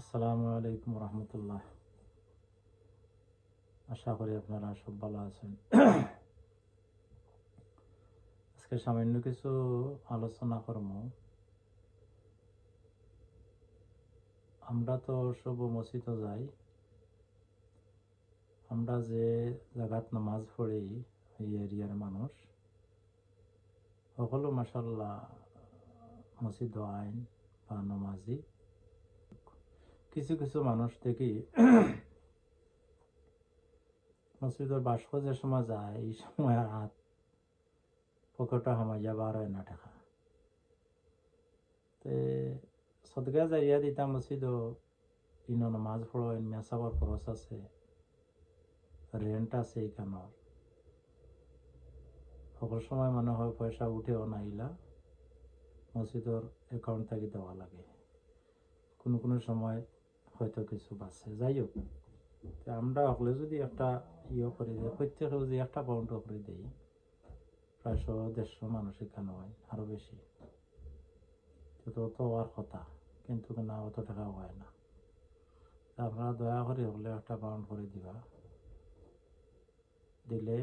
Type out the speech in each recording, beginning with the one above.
আসসালামু আলাইকুম রহমতুল্লাহ। আশা করি আপনারা সব ভালো আছেন। আজকে সামান্য কিছু আলোচনা করব। আমরা তো সব মসজিদ যাই। আমরা যে জায়গাত নামাজ পড়ি এই এরিয়ার মানুষ। সকলো মাসাল্লাহ মসজিদ আইন বা নমাজি কিছু কিছু মানুষ দেখি মসজিদের বাস্ক যে সময় যায়, এই সময় হাত পকেটে সময় যাবার হয় না টাকা। তে সদকা যাইয়া দিতাম মসজিদ ইন নামাজ পড়ো মেসাবার খরচ আছে, রেন্ট আছে এইখানোর সকল সময় মনে হয় পয়সা উঠেও নাইলা মসজিদের অ্যাকাউন্ট থাকি দেওয়া লাগে। কোনো কোনো সময় হয়তো কিছু বাঁচে। যাই হোক আমরা হলে যদি একটা ইয়ে করে দিই প্রত্যেকে যদি একটা পাউন্ড করে দিই প্রায়শো দেড়শো মানুষ এখানে হয় আরও বেশি। তো তো হওয়ার কথা, কিন্তু না, অত টাকা হয় না। আপনারা দয়া করে হলে একটা পাউন্ড করে দিবা। দিলে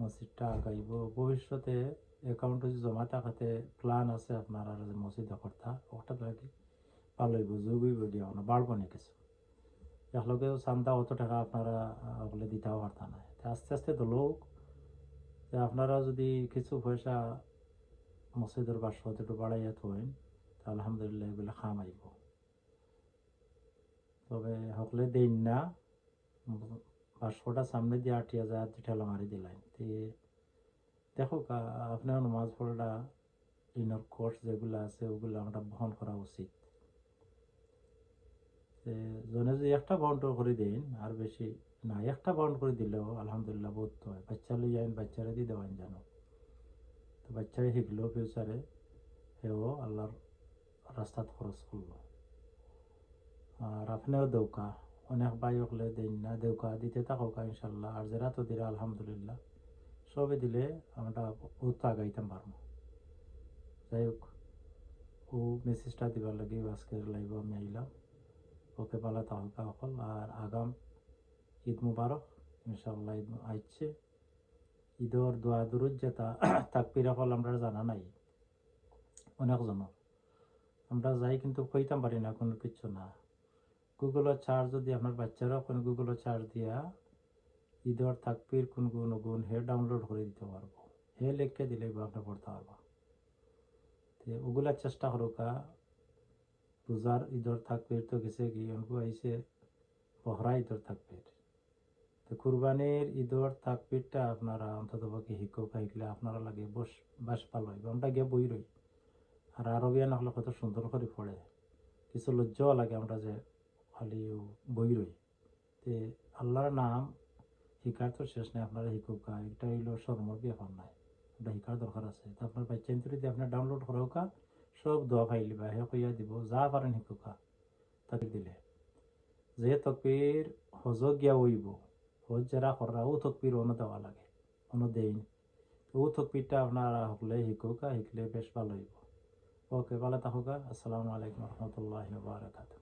মসজিদটা আগাইব। ভবিষ্যতে অ্যাকাউন্টে যদি জমা টাকাতে প্ল্যান আছে আপনার মসজিদ করতা, ওটা লাগে ভালো হইব যোগ হইব দিয়া না বাড়বো না কিছু। একলগে চান্দা অত টাকা আপনারা বলে দিতেও পারতা না আস্তে আস্তে তো লোক যে আপনারা যদি কিছু পয়সা মসজিদের বাসত একটু বাড়াইয়া থাকেন তা আলহামদুলিল্লাহ এগুলো খাম আইব। তবে সকলে দিন না বাসটা সামনে দিয়ে আটি হাজার ঠেলা মারি দিলেন তে দেখো আপনার নামাজ পড়াটা ইনর কোর্স যেগুলো আছে, ওগুলো আমরা বহন করা উচিত। যে জনে যদি একটা বাউন্ড করে দিন, আর বেশি না, একটা বাউন্ড করে দিলেও আলহামদুলিল্লাহ বহুত হয়। বাচ্চা লই আইন, বাচ্চারা দিয়ে দেওয়ান জানো। তো বাচ্চারা শিখলো ফিউচারে সেও আল্লাহর রাস্তাত খরচ করল। আর আপনিও দেউকা, অনেক বাই হলে দিন না, দেউকা দিতে থাকুকা ইনশাল্লাহ আর যারা তো দিলে আলহামদুলিল্লাহ, সবে দিলে আমরা বহুত আগাইতাম পারব যাই হোক, ও মেসেজটা দিবার লাগে আজকে লাইভ আমি আইলাম। ওকে তাহকা সকল আর আগাম ঈদ মুবারক ইনশাল্লাহ ঈদ আইছে। ঈদর দোয়া দুরুদ যেটা তাকবির সকল আমরা জানা নাই অনেকজনের আমরা যাই কিন্তু কইতাম পারি না, কোনো কিছু না। গুগলের চার্জ যদি আপনার বাচ্চারাও কোনো গুগলের চার্জ দিয়া ঈদর তাকবির কোন কোন গুণ হে ডাউনলোড করে দিতে পারব। হে লিখে দিলে আপনি পড়তে পারব। তো চেষ্টা করুকা রোজার ঈদর তাকবির তো গেছে কি অনকু আইসে বহরা ঈদর তাকবির তো কুরবানির ঈদর তাকবিরটা আপনারা অন্তত পক্ষে শিক্ষক শিখলে আপনারা লাগে বস বাস পাল হইব আমরা গিয়ে বই রই আর আরবিয়ান হলে কত সুন্দর করে পড়ে কিছু লজ্জাও লাগে আমরা যে খালি বই রই তে আল্লাহর নাম শিকার তো শেষ নেই আপনারা শিক্ষক এটা হইল শর্মর ব্যাপার নাই। এটা শিকার দরকার আছে। তো আপনার বাচ্চা যদি আপনার ডাউনলোড করাওকা সব দোয়া ফাইলিবা হে কইয়া দিব, যা পারেন শিক্ষকা তাকে দিলে। যে তকবির হজ গিয়া হইব হজ যারা করা ও তকবির অন্য দেওয়া লাগে, অন্য দেইন। ও তকবিরটা আপনারা হকলে শিক্ষকা শিখলে বেশ ভালো হইব। ওকে, ভালো থাকুকা আসসালামু আলাইকুম রহমতুল্লাহ বারাকাতুহ।